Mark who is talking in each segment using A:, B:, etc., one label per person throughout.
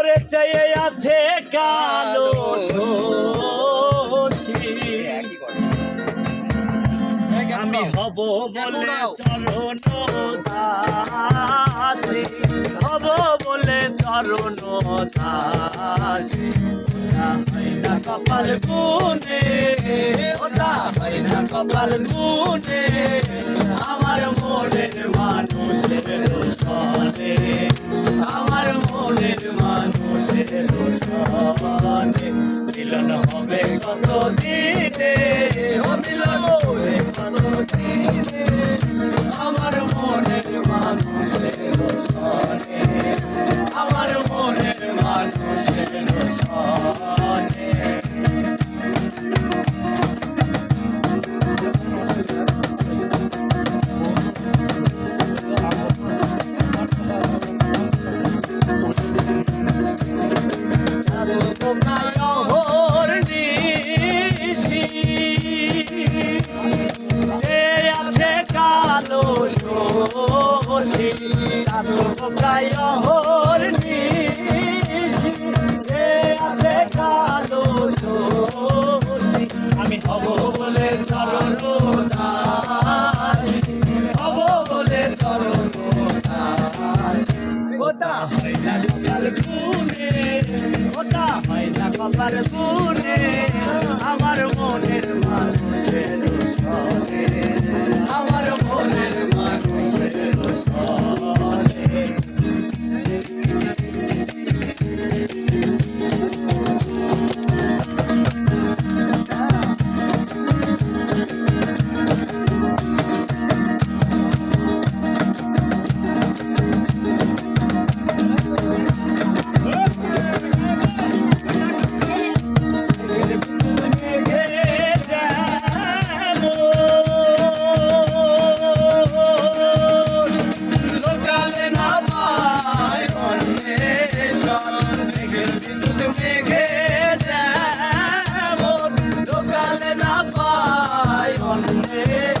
A: ওরে চেয়ে আছে কালো আমি হব বলে চরণ দাসী। হব বলে চরণ দাসী। না কপাল গুনে না কপাল গুনে আমার মনের মানুষের আমার মনের মানুষের যে আছে কালো শোষী প্রায় নিশি যে কালো আমি হব বলে চরণ হব বলে চরণ ওটা হয় কপাল গুনে ওটা হয় কপাল গুনে আমার মনের মানুষের পায়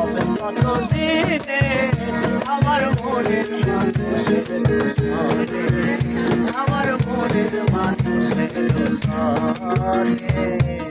A: হবে কত দিনে আমার মনের মানুষের আমার মনের মানুষের সনে